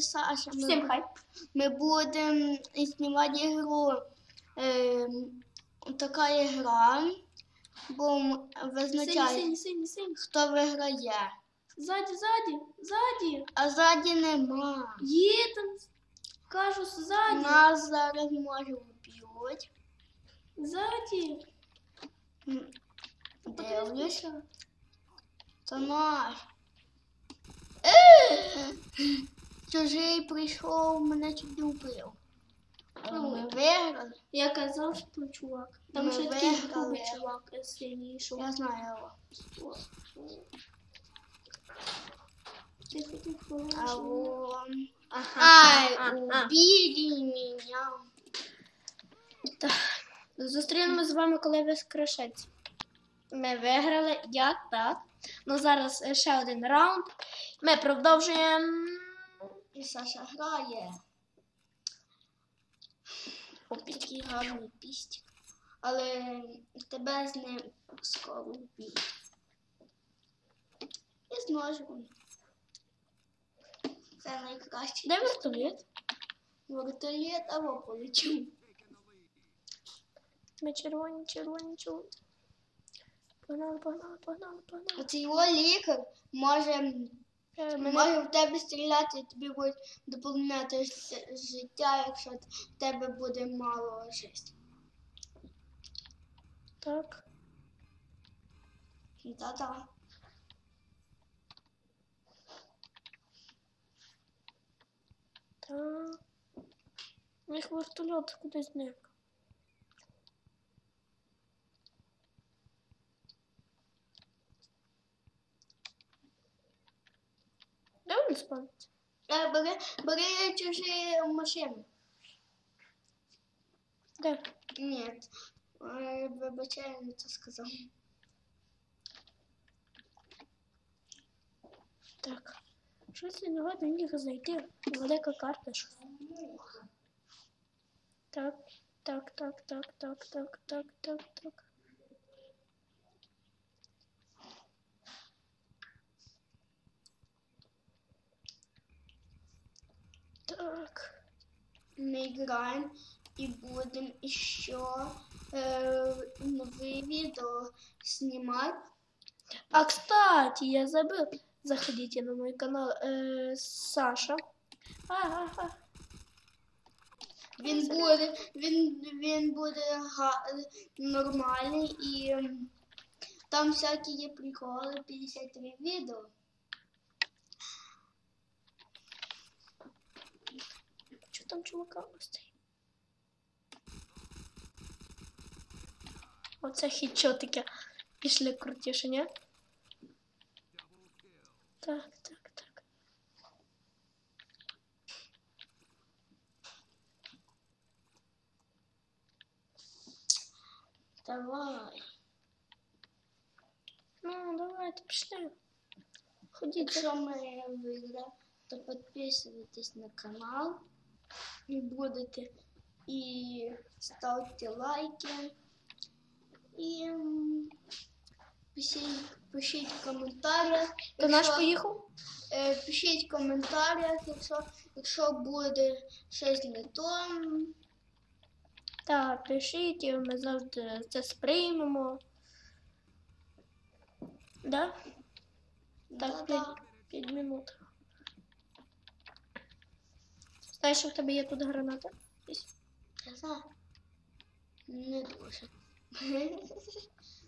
Саша. Всім хай. ми будемо знімати гру. Е, така гра, бо визначає, хто виграє. Ззаді, ззаді, ззаді. А ззаді нема. Є там. Кажу, ззаді. Нас зараз може вб'ють. Ззаді. М, Дивлюсь. Це наш. Е! Чужий прийшов, мене чуть не вбив. Але Ну, ми виграли. Я казав, що чувак. Там Ми ще такий виграли. грубий чувак е, синій йшов. Я знаю його. О, о. Тихо, тихо. А вон... Ага. Ай, а, а. убили меня. Зустрінемось з вами, коли ви скрешеться. Ми виграли, я так. Ну зараз е, ще один раунд. Ми продовжуємо. І Саша грає. Такий гарний пістик. Але тебе з ним скоро вб'ють. І з ножиком. Це найкраще. Де вертоліт? Вертолет або полечу. Ми червоні, червоні, червоні. Погнали, погнали, погнали, погнали. Оце його лікар може, Е, Мене... може в тебе стріляти і тобі буде доповнити ж- життя, якщо в тебе буде мало життя. Так. Та-та. Так. У них вертольот кудись зник. Де він спавниться? Е, Бери, бери чужі машини. Де? Ні. Е, Вибачаю, не це сказав. Так. Щось не годно їх знайти. Велика карта щось. Так, так, так, так, так, так, так, так, так. Так. Ми граємо і будемо ще е, нові відео знімати. А кстати, я забыл. Заходите на мой канал э, Саша. А-а-а. Він буде, він, він буде га, нормальний і там всякі є приколи, 53 відео. Что там чувака стоїть? Оце хітчотики пішли крутіше, ні? Так, так, так. Давай. Ну, давайте, пішли. Ходіть. Якщо ми виграємо, то підписуйтесь на канал і будете і ставте лайки. І м, пишіть, пишіть в коментарях. Ти наш поїхав? Е, пишіть в коментарях, якщо, якщо буде щось не то. Так, пишіть, ми завжди це сприймемо. Да? Так, Да-да. 5 минут. Знаєш, що в тебе є тут граната? Я знаю. Не дуже.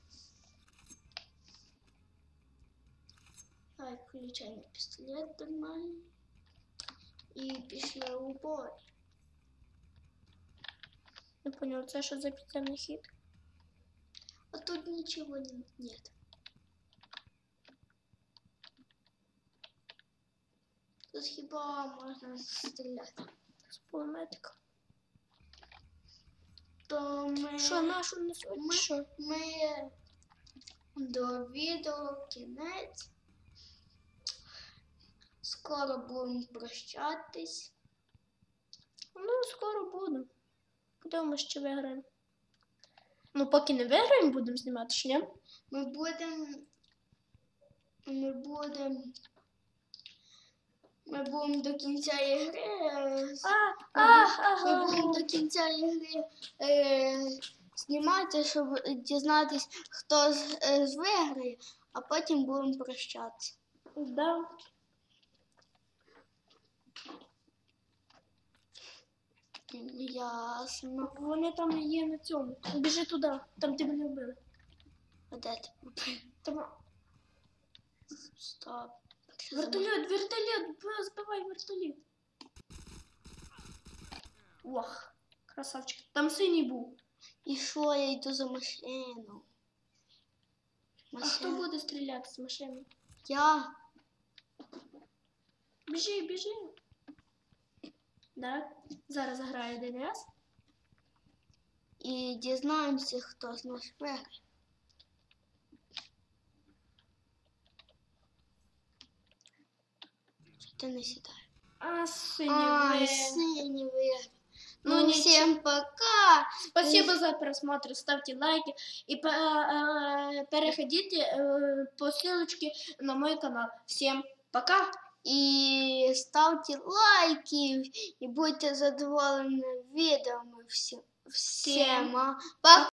Так, включай на пістолет нормально. І пішли у бой. Не понял, це що за підземний хід? А тут ничего не, нет. Тут хіба можна стріляти. З пулеметика. То ми, Що, нашу несуть? ми, Що? ми до відео кінець. Скоро будемо прощатись. Ну, скоро буду. Подивимось, ще виграємо. Ну, поки не виграємо, будемо знімати, ж ні? Ми будемо. Ми будемо. Ми будемо до кінця ігри. е, А, а, Ми будемо до кінця ігри е, знімати, щоб дізнатись, хто з, е, з виграє, а потім будемо прощатися. Да. Ясно. Вони там є на цьому. Біжи туди, там ти мене вбили. А де ти? Там Стоп. вертольот, вертольот, б- збивай вертоліт. Ох, красавчик. Там синій був. І що, я йду за машину. А хто Машина. буде стріляти з машини? Я. Біжи, біжи. Да? Зараз грає ДНС. І дізнаємося, хто з нас виграє. Що ти не сідаєш? А, синій Ай, ви. синій виграє. Ну, Ну, нічого. всім пока. Спасибо за просмотр, ставьте лайки и по- э, переходите э, по ссылочке на мой канал. Всем пока! І ставте лайки, і будьте задоволені відео. Всім, всім. Пока.